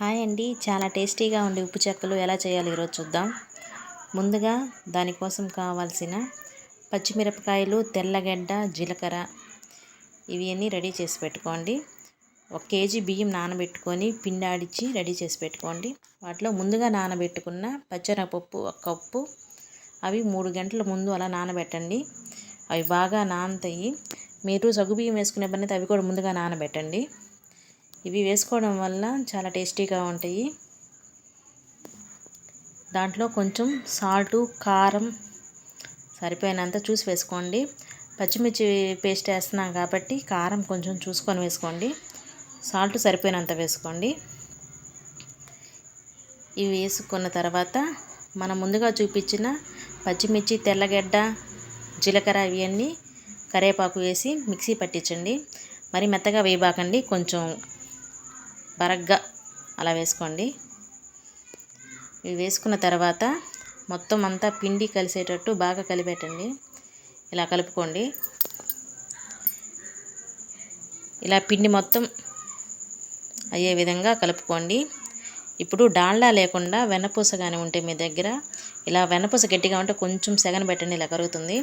Hi అండి. చాలా టేస్టీగా ఉండే ఉప్పు చెక్కలు ఎలా చేయాలి ఈరోజు చూద్దాం. ముందుగా దానికోసం కావాల్సిన పచ్చిమిరపకాయలు తెల్లగడ్డ జీలకర్ర ఇవి రెడీ చేసి పెట్టుకోండి. ఒక కేజీ బియ్యం నానబెట్టుకొని పిండాడిచ్చి రెడీ చేసి పెట్టుకోండి. వాటిలో ముందుగా నానబెట్టుకున్న పచ్చనపప్పు ఒక కప్పు. అవి మూడు గంటల ముందు అలా నానబెట్టండి. అవి బాగా నానతాయి. మీరు సగ్గుబియ్యం వేసుకునే పని అవి కూడా ముందుగా నానబెట్టండి. ఇవి వేసుకోవడం వల్ల చాలా టేస్టీగా ఉంటాయి. దాంట్లో కొంచెం సాల్టు కారం సరిపోయినంత చూసి వేసుకోండి. పచ్చిమిర్చి పేస్ట్ వేస్తున్నాం కాబట్టి కారం కొంచెం చూసుకొని వేసుకోండి. సాల్ట్ సరిపోయినంత వేసుకోండి. ఇవి వేసుకున్న తర్వాత మనం ముందుగా చూపించిన పచ్చిమిర్చి తెల్లగడ్డ జీలకర్ర ఇవన్నీ కరివేపాకు వేసి మిక్సీ పట్టించండి. మరి మెత్తగా వేయబాకండి. కొంచెం బరగ్గా అలా వేసుకోండి. ఇవి వేసుకున్న తర్వాత మొత్తం అంతా పిండి కలిసేటట్టు బాగా కలిపెట్టండి. ఇలా కలుపుకోండి. ఇలా పిండి మొత్తం అయ్యే విధంగా కలుపుకోండి. ఇప్పుడు డాల్డా లేకుండా వెన్నపూస కానీ ఉంటే మీ దగ్గర ఇలా వెన్నపూస గట్టిగా ఉంటే కొంచెం సెగన పెట్టండి ఇలా కరుగుతుంది.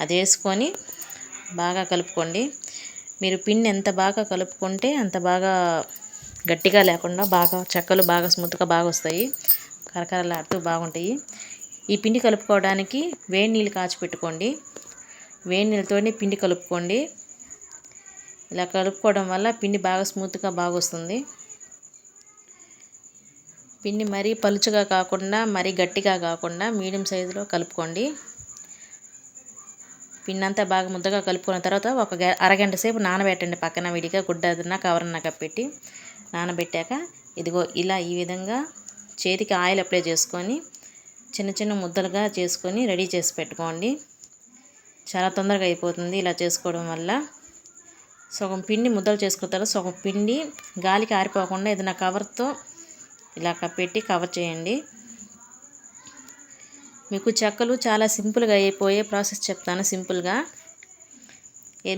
అది వేసుకొని బాగా కలుపుకోండి. మీరు పిండి ఎంత బాగా కలుపుకుంటే అంత బాగా గట్టిగా లేకుండా బాగా చెక్కలు బాగా స్మూత్గా బాగా వస్తాయి. కరకరలాడుతూ బాగుంటాయి. ఈ పిండి కలుపుకోవడానికి వేడి నీళ్ళు కాచి పెట్టుకోండి. వేడి నీళ్ళతోనే పిండి కలుపుకోండి. ఇలా కలుపుకోవడం వల్ల పిండి బాగా స్మూత్గా బాగా వస్తుంది. పిండి మరీ పలుచగా కాకుండా మరీ గట్టిగా కాకుండా మీడియం సైజులో కలుపుకోండి. పిండి అంతా బాగా ముద్దగా కలుపుకున్న తర్వాత ఒక అరగంట సేపు నానబెట్టండి పక్కన విడిగా గుడ్డ కవర్ అన్నా కప్పెట్టి. నానబెట్టాక ఇదిగో ఇలా ఈ విధంగా చేతికి ఆయిల్ అప్లై చేసుకొని చిన్న చిన్న ముద్దలుగా చేసుకొని రెడీ చేసి పెట్టుకోండి. చాలా తొందరగా అయిపోతుంది ఇలా చేసుకోవడం వల్ల. సగం పిండి ముద్దలు చేసుకున్న తర్వాత సగం పిండి గాలికి ఆరిపోకుండా ఏదైనా కవర్తో ఇలా పెట్టి కవర్ చేయండి. మీకు చెక్కలు చాలా సింపుల్గా అయిపోయే ప్రాసెస్ చెప్తాను సింపుల్గా.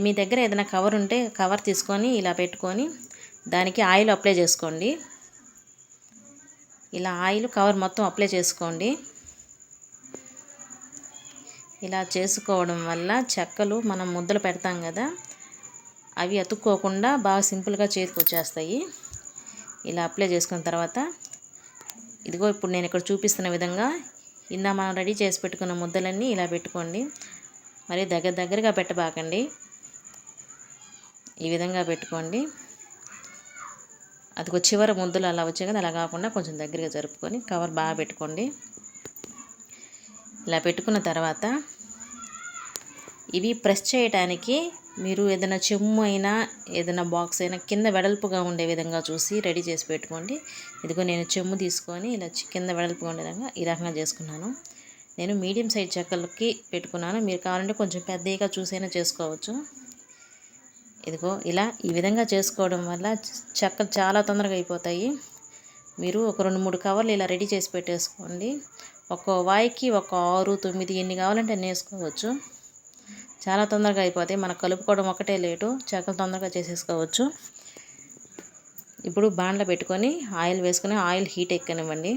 మీ దగ్గర ఏదైనా కవర్ ఉంటే కవర్ తీసుకొని ఇలా పెట్టుకొని దానికి ఆయిల్ అప్లై చేసుకోండి. ఇలా ఆయిల్ కవర్ మొత్తం అప్లై చేసుకోండి. ఇలా చేసుకోవడం వల్ల చెక్కలు మనం ముద్దలు పెడతాం కదా అవి అతుక్కోకుండా బాగా సింపుల్గా చేతికి వచ్చేస్తాయి. ఇలా అప్లై చేసుకున్న తర్వాత ఇదిగో ఇప్పుడు నేను ఇక్కడ చూపిస్తున్న విధంగా ఇందా మనం రెడీ చేసి పెట్టుకున్న ముద్దలన్నీ ఇలా పెట్టుకోండి. మరి దగ్గర దగ్గరగా పెట్టబాకండి. ఈ విధంగా పెట్టుకోండి. అది చివర ముద్దులు అలా వచ్చాయి కదా అలా కాకుండా కొంచెం దగ్గరగా జరుపుకొని కవర్ బాగా పెట్టుకోండి. ఇలా పెట్టుకున్న తర్వాత ఇవి ప్రెస్ చేయడానికి మీరు ఏదైనా చెమ్ము అయినా ఏదైనా బాక్స్ అయినా కింద వెడల్పుగా ఉండే విధంగా చూసి రెడీ చేసి పెట్టుకోండి. ఇదిగో నేను చెమ్ము తీసుకొని ఇలా కింద వెడల్పుగా ఉండే విధంగా ఈ రకంగా చేసుకున్నాను. నేను మీడియం సైజ్ చెక్కలకి పెట్టుకున్నాను. మీరు కావాలంటే కొంచెం పెద్దగా చూసైనా చేసుకోవచ్చు. ఇదిగో ఇలా ఈ విధంగా చేసుకోవడం వల్ల చెక్క చాలా తొందరగా అయిపోతాయి. మీరు ఒక రెండు మూడు కవర్లు ఇలా రెడీ చేసి పెట్టేసుకోండి. ఒక వాయికి ఒక ఆరు తొమ్మిది ఎన్ని కావాలంటే అన్ని వేసుకోవచ్చు. చాలా తొందరగా అయిపోతాయి. మనకు కలుపుకోవడం ఒకటే లేటు. చెక్కలు తొందరగా చేసేసుకోవచ్చు. ఇప్పుడు బాండ్లో పెట్టుకొని ఆయిల్ వేసుకొని ఆయిల్ హీట్ ఎక్కనివ్వండి.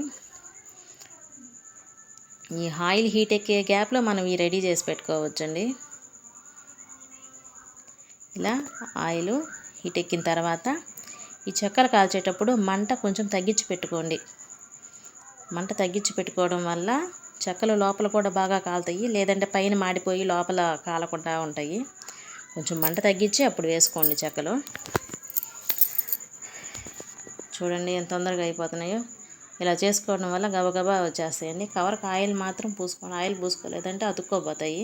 ఈ ఆయిల్ హీట్ ఎక్కే గ్యాప్లో మనం ఈ రెడీ చేసి పెట్టుకోవచ్చండి. ఇలా ఆయిల్ హీట్ ఎక్కిన తర్వాత ఈ చక్కెర కాల్చేటప్పుడు మంట కొంచెం తగ్గించి పెట్టుకోండి. మంట తగ్గించి పెట్టుకోవడం వల్ల చెక్కలు లోపల కూడా బాగా కాలుతాయి లేదంటే పైన మాడిపోయి లోపల కాలకుండా ఉంటాయి. కొంచెం మంట తగ్గించి అప్పుడు వేసుకోండి చెక్కలు చూడండి ఎంత తొందరగా అయిపోతున్నాయో. ఇలా చేసుకోవడం వల్ల గబగబా వచ్చేస్తాయండి. కవర్కి ఆయిల్ మాత్రం పూసుకోండి. ఆయిల్ పూసుకోలేదంటే అతుక్కోపోతాయి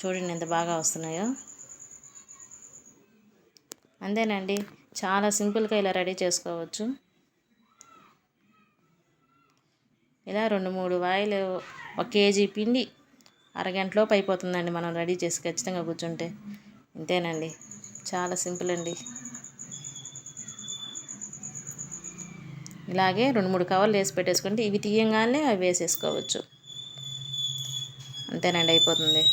చూడండి ఎంత బాగా వస్తున్నాయో. అంతేనండి. చాలా సింపుల్గా ఇలా రెడీ చేసుకోవచ్చు. ఇలా రెండు మూడు వాయిలు ఒక కేజీ పిండి అరగంటలోపు అయిపోతుందండి మనం రెడీ చేసి ఖచ్చితంగా కూర్చుంటే. అంతేనండి చాలా సింపుల్ అండి. ఇలాగే రెండు మూడు కవర్లు వేసి పెట్టేసుకుంటే ఇవి తీయంగానే అవి వేసేసుకోవచ్చు. అంతేనండి అయిపోతుంది.